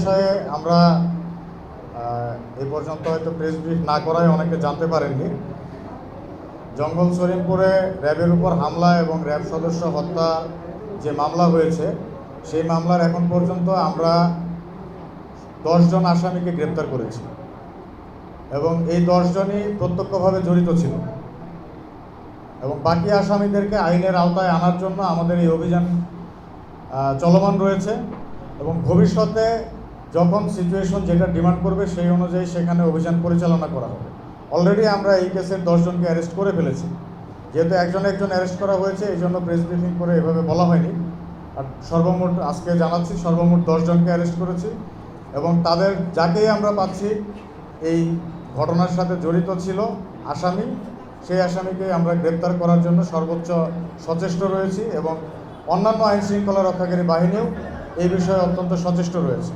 বিষয়ে আমরা এই পর্যন্ত হয়তো প্রেস ব্রিফ না করায় অনেকে জানতে পারেননি। জঙ্গল সরিমপুরে র্যাবের উপর হামলা এবং র্যাব সদস্য হত্যা যে মামলা হয়েছে, সেই মামলার এখন পর্যন্ত আমরা দশজন আসামিকে গ্রেপ্তার করেছি এবং এই দশজনই প্রত্যক্ষভাবে জড়িত ছিল। এবং বাকি আসামিদেরকে আইনের আওতায় আনার জন্য আমাদের এই অভিযান চলমান রয়েছে এবং ভবিষ্যতে যখন সিচুয়েশন যেটা ডিমান্ড করবে সেই অনুযায়ী সেখানে অভিযান পরিচালনা করা হবে। অলরেডি আমরা এই কেসের দশজনকে অ্যারেস্ট করে ফেলেছি। যেহেতু একজন একজন অ্যারেস্ট করা হয়েছে, এই জন্য প্রেস ব্রিফিং করে এভাবে বলা হয়নি। আর সর্বমোট আজকে জানাচ্ছি, সর্বমোট দশজনকে অ্যারেস্ট করেছি এবং তাদের যাকেই আমরা পাচ্ছি, এই ঘটনার সাথে জড়িত ছিল আসামি। সেই আসামিকে আমরা গ্রেপ্তার করার জন্য সর্বোচ্চ সচেষ্ট রয়েছি এবং অন্যান্য আইন শৃঙ্খলা রক্ষাকারী বাহিনীও এই বিষয়ে অত্যন্ত সচেষ্ট রয়েছে।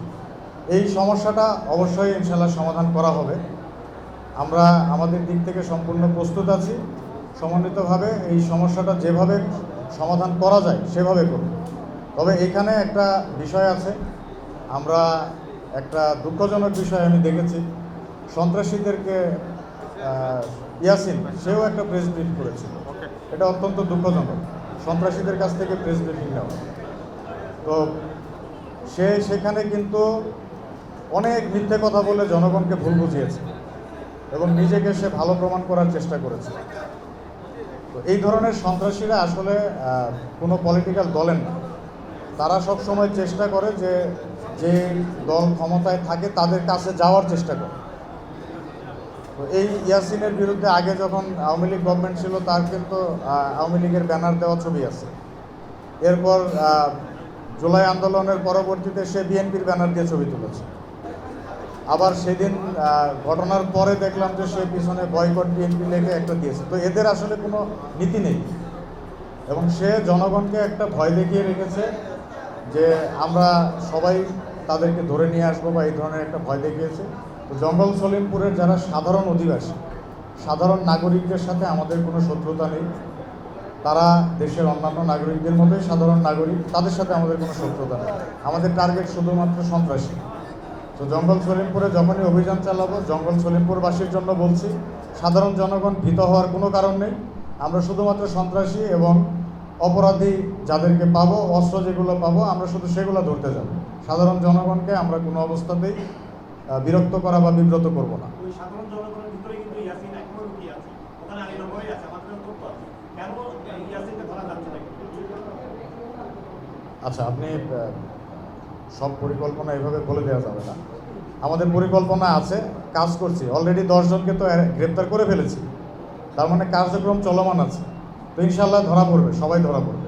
এই সমস্যাটা অবশ্যই ইনশাল্লাহ সমাধান করা হবে। আমরা আমাদের দিক থেকে সম্পূর্ণ প্রস্তুত আছি। সমন্বিতভাবে এই সমস্যাটা যেভাবে সমাধান করা যায় সেভাবে করব তবে এখানে একটা বিষয় আছে। আমরা একটা দুঃখজনক বিষয় আমি দেখেছি। সন্ত্রাসীদেরকে ইয়াসিন সেও একটা প্রেস ব্রিফ করেছিল। এটা অত্যন্ত দুঃখজনক। সন্ত্রাসীদের কাছ থেকে প্রেস ব্রিফিং নেওয়া। তো সে সেখানে কিন্তু অনেক মিথ্যে কথা বলে জনগণকে ভুল বুঝিয়েছে এবং নিজেকে সে ভালো প্রমাণ করার চেষ্টা করেছে। তো এই ধরনের সন্ত্রাসীরা আসলে কোনো পলিটিক্যাল দলের না। তারা সব সময় চেষ্টা করে যে যে দল ক্ষমতায় থাকে তাদের কাছে যাওয়ার চেষ্টা করে। তো এই ইয়াসিনের বিরুদ্ধে আগে যখন আওয়ামী লীগ গভর্নমেন্ট ছিল, তার কিন্তু আওয়ামী লীগের ব্যানার দেওয়া ছবি আছে। এরপর জুলাই আন্দোলনের পরবর্তীতে সে বিএনপির ব্যানার দিয়ে ছবি তুলেছে। আবার সেদিন ঘটনার পরে দেখলাম যে সে পিছনে বয়কট বিএনপি লেগে একটা দিয়েছে। তো এদের আসলে কোনো নীতি নেই। এবং সে জনগণকে একটা ভয় দেখিয়ে রেখেছে যে আমরা সবাই তাদেরকে ধরে নিয়ে আসব বা এই ধরনের একটা ভয় দেখিয়েছে। তো জঙ্গল সলিমপুরের যারা সাধারণ অধিবাসী, সাধারণ নাগরিকদের সাথে আমাদের কোনো শত্রুতা নেই। তারা দেশের অন্যান্য নাগরিকদের মতোই সাধারণ নাগরিক, তাদের সাথে আমাদের কোনো শত্রুতা নেই। আমাদের টার্গেট শুধুমাত্র সন্ত্রাসী। তো জঙ্গল সলিমপুরে যখনই অভিযান চালাবো জঙ্গল সলিমপুরবাসীর জন্য বলছি সাধারণ জনগণ ভীত হওয়ার কোনো কারণ নেই। আমরা শুধুমাত্র সন্ত্রাসী এবং অপরাধী যাদেরকে পাবো অস্ত্র যেগুলো পাবো আমরা শুধু সেগুলো ধরতে যাব। সাধারণ জনগণকে আমরা কোনো অবস্থাতেই বিরক্ত করা বা বিব্রত করব না। আচ্ছা আপনি সব পরিকল্পনা এভাবে বলে দেওয়া যাবে না। আমাদের পরিকল্পনা আছে, কাজ করছি। অলরেডি দশজনকে তো গ্রেপ্তার করে ফেলেছি। তার মানে কার্যক্রম চলমান আছে। তো ইনশাল্লাহ ধরা পড়বে, সবাই ধরা পড়বে।